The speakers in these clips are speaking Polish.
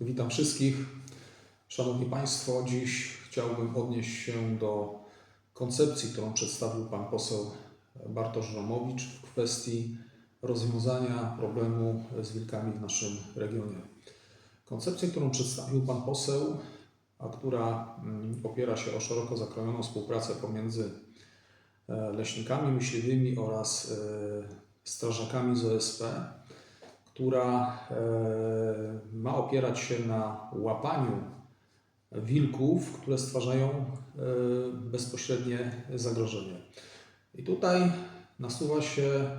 Witam wszystkich. Szanowni Państwo, dziś chciałbym odnieść się do koncepcji, którą przedstawił Pan poseł Bartosz Romowicz w kwestii rozwiązania problemu z wilkami w naszym regionie. Koncepcja, którą przedstawił Pan poseł, a która mm, opiera się o szeroko zakrojoną współpracę pomiędzy e, leśnikami myśliwymi oraz e, strażakami z OSP, która e, ma opierać się na łapaniu wilków, które stwarzają e, bezpośrednie zagrożenie. I tutaj nasuwa się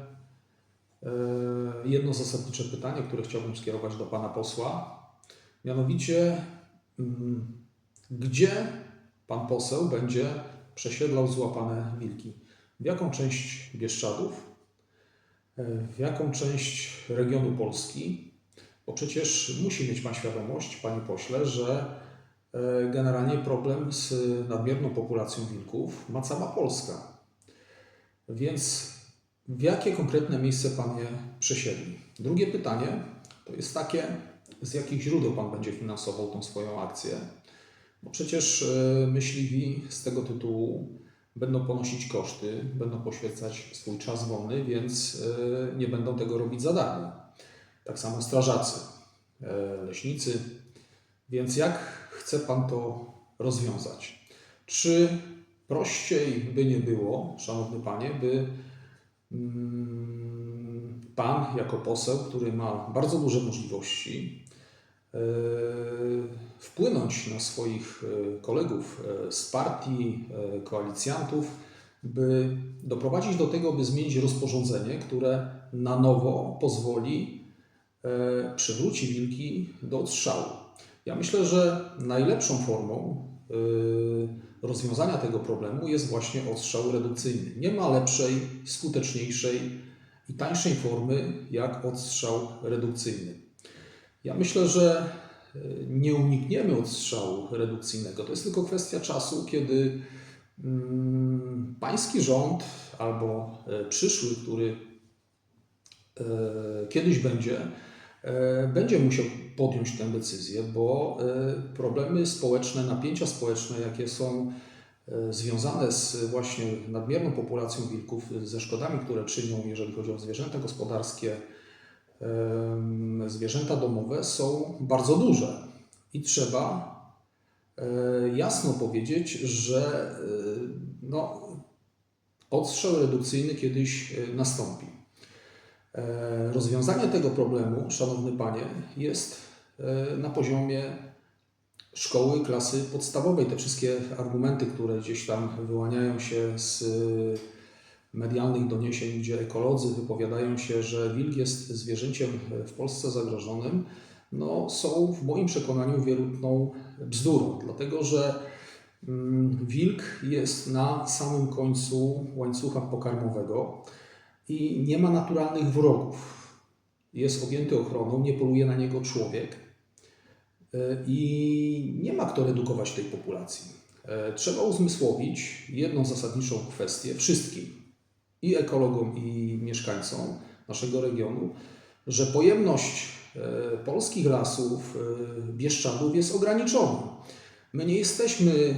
e, jedno zasadnicze pytanie, które chciałbym skierować do pana posła. Mianowicie, mm, gdzie pan poseł będzie przesiedlał złapane wilki? W jaką część Bieszczadów? W jaką część regionu Polski, bo przecież musi mieć Pan świadomość, Panie pośle, że e, generalnie problem z nadmierną populacją wilków ma cała Polska. Więc w jakie konkretne miejsce Pan je przesiedli? Drugie pytanie to jest takie, z jakich źródeł Pan będzie finansował tą swoją akcję? Bo przecież e, myśliwi z tego tytułu będą ponosić koszty, będą poświęcać swój czas wolny, więc e, nie będą tego robić za darmo. Tak samo strażacy, e, leśnicy. Więc jak chce Pan to rozwiązać? Czy prościej by nie było, Szanowny Panie, by mm, Pan jako poseł, który ma bardzo duże możliwości, wpłynąć na swoich e, kolegów e, z partii, e, koalicjantów, by doprowadzić do tego, by zmienić rozporządzenie, które na nowo pozwoli przywrócić wilki do odstrzału. Ja myślę, że najlepszą formą rozwiązania tego problemu jest właśnie odstrzał redukcyjny. Nie ma lepszej, skuteczniejszej i tańszej formy jak odstrzał redukcyjny. Ja myślę, że nie unikniemy odstrzału redukcyjnego. To jest tylko kwestia czasu, kiedy mm, pański rząd albo e, przyszły, który e, kiedyś będzie, e, będzie musiał podjąć tę decyzję, bo problemy społeczne, napięcia społeczne, jakie są związane z właśnie nadmierną populacją wilków, ze szkodami, które czynią, jeżeli chodzi o zwierzęta gospodarskie, zwierzęta domowe są bardzo duże i trzeba e, jasno powiedzieć, że e, no, odstrzał redukcyjny kiedyś e, nastąpi. Rozwiązanie tego problemu, Szanowny Panie, jest na poziomie szkoły, klasy podstawowej. Te wszystkie argumenty, które gdzieś tam wyłaniają się z medialnych doniesień, gdzie ekolodzy wypowiadają się, że wilk jest zwierzęciem w Polsce zagrożonym, no, są w moim przekonaniu wierutną bzdurą, dlatego że mm, wilk jest na samym końcu łańcucha pokarmowego i nie ma naturalnych wrogów. Jest objęty ochroną, nie poluje na niego człowiek e, i nie ma kto redukować tej populacji. E, trzeba uzmysłowić jedną zasadniczą kwestię wszystkim i ekologom, i mieszkańcom naszego regionu, że pojemność e, polskich lasów, e, Bieszczadów jest ograniczona. My nie jesteśmy e,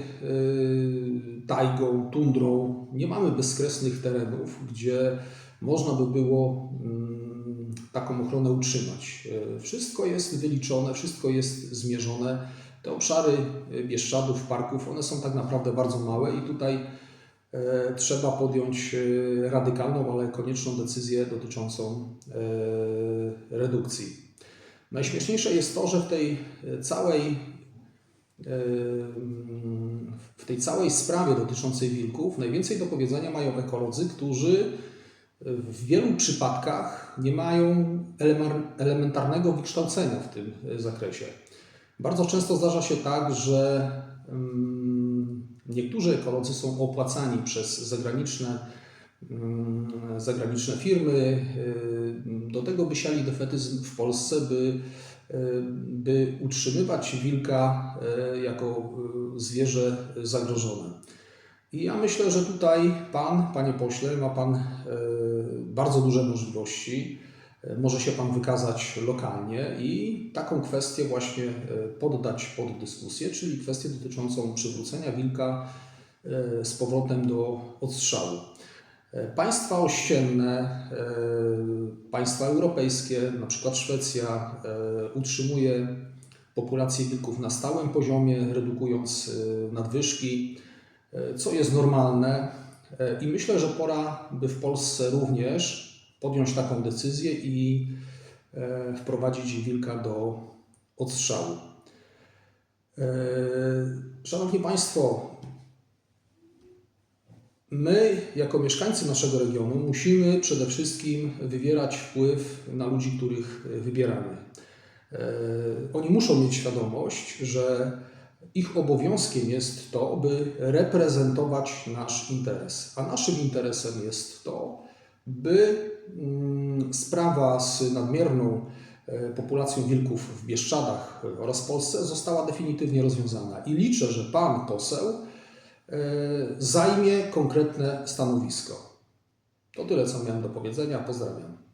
tajgą, tundrą, nie mamy bezkresnych terenów, gdzie można by było mm, taką ochronę utrzymać. Wszystko jest wyliczone, wszystko jest zmierzone. Te obszary Bieszczadów, parków, one są tak naprawdę bardzo małe i tutaj trzeba podjąć e, radykalną, ale konieczną decyzję dotyczącą e, redukcji. Najśmieszniejsze jest to, że w tej całej, w tej całej sprawie dotyczącej wilków najwięcej do powiedzenia mają ekolodzy, którzy w wielu przypadkach nie mają elementarnego wykształcenia w tym zakresie. Bardzo często zdarza się tak, że Niektórzy ekolodzy są opłacani przez zagraniczne, mm, zagraniczne firmy y, do tego, by siali defetyzm w Polsce, by, y, by utrzymywać wilka y, jako zwierzę zagrożone. I ja myślę, że tutaj Pan, Panie Pośle, ma Pan bardzo duże możliwości może się Pan wykazać lokalnie i taką kwestię właśnie e, poddać pod dyskusję, czyli kwestię dotyczącą przywrócenia wilka e, z powrotem do odstrzału. E, Państwa ościenne, państwa europejskie, na przykład Szwecja, utrzymuje populację wilków na stałym poziomie, redukując nadwyżki, co jest normalne. I myślę, że pora, by w Polsce również podjąć taką decyzję i e, wprowadzić wilka do odstrzału. E, Szanowni Państwo, My, jako mieszkańcy naszego regionu, musimy przede wszystkim wywierać wpływ na ludzi, których wybieramy. E, Oni muszą mieć świadomość, że ich obowiązkiem jest to, by reprezentować nasz interes. A naszym interesem jest to, by mm, sprawa z nadmierną e, populacją wilków w Bieszczadach oraz Polsce została definitywnie rozwiązana. I liczę, że pan poseł e, zajmie konkretne stanowisko. To tyle, co miałem do powiedzenia. Pozdrawiam.